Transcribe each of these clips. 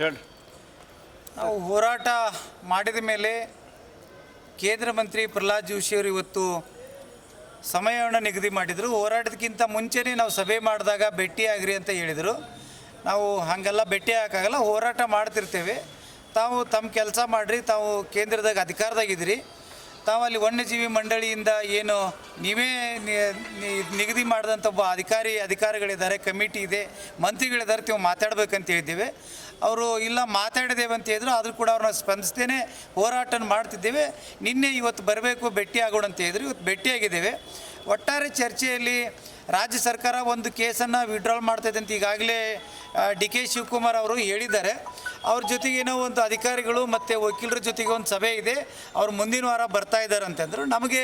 ಹೇಳ್ರಿ ನಾವು ಹೋರಾಟ ಮಾಡಿದ ಮೇಲೆ ಕೇಂದ್ರ ಮಂತ್ರಿ ಪ್ರಹ್ಲಾದ್ ಜೋಶಿ ಅವರು ಇವತ್ತು ಸಮಯವನ್ನು ನಿಗದಿ ಮಾಡಿದರು. ಹೋರಾಟದಕ್ಕಿಂತ ಮುಂಚೆನೇ ನಾವು ಸಭೆ ಮಾಡಿದಾಗ ಭೇಟಿ ಆಗ್ರಿ ಅಂತ ಹೇಳಿದರು. ನಾವು ಹಾಗೆಲ್ಲ ಭೇಟಿ ಹಾಕಾಗಲ್ಲ ಹೋರಾಟ ಮಾಡ್ತಿರ್ತೇವೆ. ತಾವು ತಮ್ಮ ಕೆಲಸ ಮಾಡಿರಿ, ತಾವು ಕೇಂದ್ರದಾಗ ಅಧಿಕಾರದಾಗಿದ್ದೀರಿ. ತಾವು ಅಲ್ಲಿ ವನ್ಯಜೀವಿ ಮಂಡಳಿಯಿಂದ ಏನು ನೀವೇ ನಿಗದಿ ಮಾಡಿದಂಥ ಒಬ್ಬ ಅಧಿಕಾರಿ ಅಧಿಕಾರಿಗಳಿದ್ದಾರೆ, ಕಮಿಟಿ ಇದೆ, ಮಂತ್ರಿಗಳಿದ್ದಾರೆ, ನೀವು ಮಾತಾಡಬೇಕಂತ ಹೇಳಿದ್ದೇವೆ. ಅವರು ಇಲ್ಲ ಮಾತಾಡಿದ್ದೇವೆ ಅಂತ ಹೇಳಿದ್ರು, ಆದರೂ ಕೂಡ ಅವ್ರನ್ನ ಸ್ಪಂದಿಸ್ತೇನೆ ಹೋರಾಟನ ಮಾಡ್ತಿದ್ದೇವೆ. ನಿನ್ನೆ ಇವತ್ತು ಬರಬೇಕು ಭೇಟಿ ಆಗೋಣ ಅಂತ ಹೇಳಿದ್ರು. ಇವತ್ತು ಭೇಟಿಯಾಗಿದ್ದೇವೆ. ಒಟ್ಟಾರೆ ಚರ್ಚೆಯಲ್ಲಿ ರಾಜ್ಯ ಸರ್ಕಾರ ಒಂದು ಕೇಸನ್ನು ವಿಡ್ರಾಲ್ ಮಾಡ್ತಾಯಿದೆ ಅಂತ ಈಗಾಗಲೇ ಡಿ ಕೆ ಶಿವಕುಮಾರ್ ಅವರು ಹೇಳಿದ್ದಾರೆ. ಅವ್ರ ಜೊತೆಗೇನೋ ಒಂದು ಅಧಿಕಾರಿಗಳು ಮತ್ತು ವಕೀಲರ ಜೊತೆಗೆ ಒಂದು ಸಭೆ ಇದೆ. ಅವ್ರು ಮುಂದಿನ ವಾರ ಬರ್ತಾ ಇದ್ದಾರೆ ಅಂತಂದರು ನಮಗೆ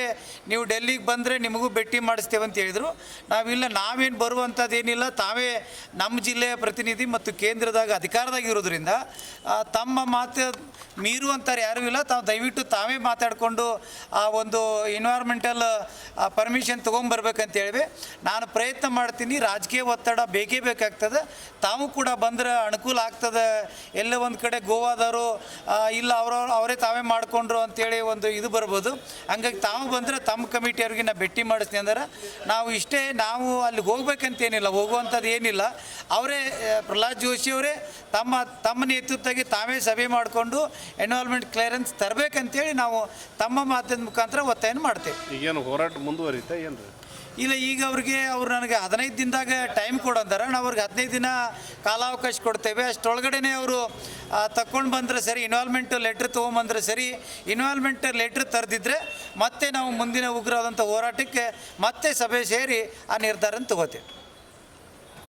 ನೀವು ಡೆಲ್ಲಿಗೆ ಬಂದರೆ ನಿಮಗೂ ಭೇಟಿ ಮಾಡಿಸ್ತೇವೆ ಅಂತ ಹೇಳಿದರು. ನಾವಿಲ್ಲ ನಾವೇನು ಬರುವಂಥದ್ದು ಏನಿಲ್ಲ. ತಾವೇ ನಮ್ಮ ಜಿಲ್ಲೆಯ ಪ್ರತಿನಿಧಿ ಮತ್ತು ಕೇಂದ್ರದಾಗ ಅಧಿಕಾರದಾಗಿರೋದ್ರಿಂದ ಆ, ತಮ್ಮ ಮಾತು ಮೀರುವಂಥವ್ರು ಯಾರೂ ಇಲ್ಲ. ತಾವು ದಯವಿಟ್ಟು ತಾವೇ ಮಾತಾಡಿಕೊಂಡು ಆ ಒಂದು ಎನ್ವೈರ್ಮೆಂಟಲ್ ಪರ್ಮಿಷನ್ ತೊಗೊಂಬರ್ಬೇಕಂತ ನಾನು ಪ್ರಯತ್ನ ಮಾಡ್ತೀನಿ. ರಾಜಕೀಯ ಒತ್ತಡ ಬೇಕೇ ಬೇಕಾಗ್ತದೆ. ತಾವು ಕೂಡ ಬಂದ್ರೆ ಅನುಕೂಲ ಆಗ್ತದೆ. ಎಲ್ಲ ಒಂದು ಕಡೆ ಗೋವಾದವರು ಇಲ್ಲ ಅವ್ರವ್ರು ಅವರೇ ತಾವೇ ಮಾಡಿಕೊಂಡ್ರು ಅಂತೇಳಿ ಒಂದು ಇದು ಬರ್ಬೋದು. ಹಂಗಾಗಿ ತಾವು ಬಂದರೆ ತಮ್ಮ ಕಮಿಟಿಯವ್ರಿಗೆ ನಾ ಭೇಟಿ ಮಾಡಿಸ್ತೀನಿ ಅಂದ್ರೆ. ನಾವು ಇಷ್ಟೇ, ನಾವು ಅಲ್ಲಿಗೆ ಹೋಗ್ಬೇಕಂತೇನಿಲ್ಲ ಹೋಗುವಂಥದ್ದು ಏನಿಲ್ಲ. ಅವರೇ ಪ್ರಹ್ಲಾದ್ ಜೋಶಿ ಅವರೇ ತಮ್ಮ ತಮ್ಮ ನೇತೃತ್ವಕ್ಕೆ ತಾವೇ ಸಭೆ ಮಾಡಿಕೊಂಡು ಎನ್ವಾಲ್ಮೆಂಟ್ ಕ್ಲಿಯರೆನ್ಸ್ ತರಬೇಕಂತೇಳಿ ನಾವು ತಮ್ಮ ಮಾಧ್ಯಮದ ಮುಖಾಂತರ ಒತ್ತಾಯನ ಮಾಡ್ತೇವೆ. ಈಗೇನು ಹೋರಾಟ ಮುಂದುವರಿತಾ ಏನು ಇಲ್ಲ, ಈಗ ಅವ್ರಿಗೆ ಅವ್ರು ನನಗೆ ಹದಿನೈದು ದಿನದಾಗ ಟೈಮ್ ಕೊಡಂದಾರ ನಾವು ಅವ್ರಿಗೆ ಹದಿನೈದು ದಿನ ಕಾಲಾವಕಾಶ ಕೊಡ್ತೇವೆ. ಅಷ್ಟೊಳಗಡೆನೆ ಅವರು ತಗೊಂಡು ಬಂದರೆ ಸರಿ ಇನ್ವಾಲ್ವ್ಮೆಂಟ್ ಲೆಟ್ರ್ ತೊಗೊಂಬಂದ್ರೆ ಸರಿ ಇನ್ವಾಲ್ವ್ಮೆಂಟ್ ಲೆಟ್ರ್ ತರದಿದ್ರೆ ಮತ್ತೆ ನಾವು ಮುಂದಿನ ಉಗ್ರವಾದಂಥ ಹೋರಾಟಕ್ಕೆ ಮತ್ತೆ ಸಭೆ ಸೇರಿ ಆ ನಿರ್ಧಾರನ ತಗೋತೇವೆ.